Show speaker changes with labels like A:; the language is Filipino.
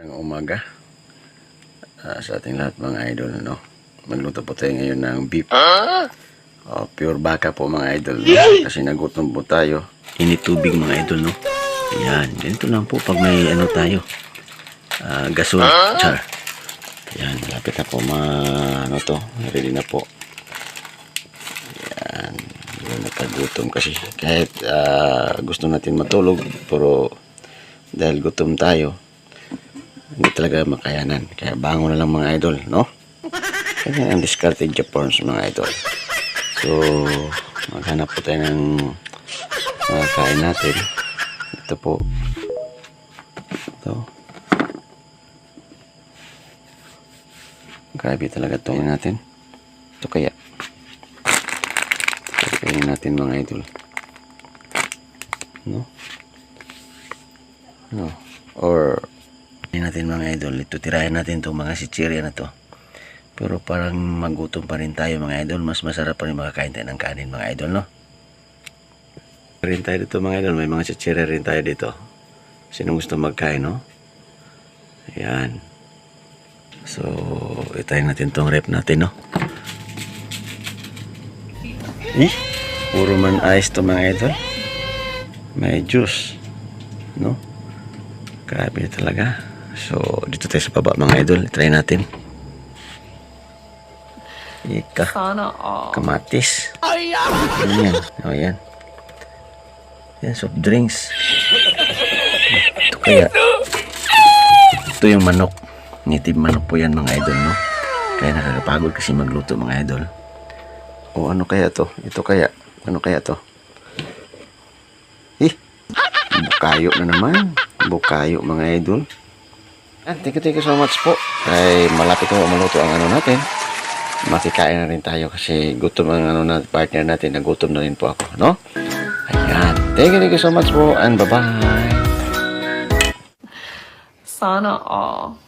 A: Ang umaga ah, sa ating lahat mga idol, no? Magluto po tayo ngayon ng beef. Oh, pure baka po mga idol. No? Kasi nagutom po tayo. Init tubig mga idol, no? Yan, ganito lang po pag may ano tayo. Ah, gasol. Char. Yan, lapit na po ma ano to. Ready na po. Yan. Yun, nakagutom kasi. Kahit ah, gusto natin matulog, pero dahil gutom tayo, hindi talaga makayanan. Kaya bango na lang mga idol, no? Kaya ang discarded Japons mga idol. So, maghanap po tayo ng mga kain natin. Ito po. Ito. Grabe talaga ito natin. Ito kaya. Ito kaya natin mga idol. No? No. Or hindi natin mga idol, ito tirahin natin itong mga sichirya na to. Pero parang magutom pa rin tayo mga idol. Mas masarap pa rin makakain tayo ng kanin mga idol, no? Rin tayo dito mga idol. May mga chichirya rin tayo dito. Sino gusto magkain, no? Ayan. So, itayin natin tong rep natin, no? Eh, puro man ice to mga idol. May juice, no? Grabe talaga. So, dito tayo sa baba mga idol. Try natin. Ika.
B: Sana all.
A: Kamatis. Ano yan? O yan. Yan, soft drinks. Ito kaya. Ito yung manok. Native manok po yan mga idol, no? Kaya nakakapagod kasi magluto mga idol. O ano kaya to? Ito kaya. Ano kaya to? Eh, bukayo na naman. Bukayo mga idol. And thank you, thank you so much po. Ay malapit na po maluto ang ano natin. Makikain na rin tayo kasi gutom ang ano na partner natin. Nagutom na rin po ako, no? Ayan. Thank you, thank you so much po and bye-bye.
B: Sana all.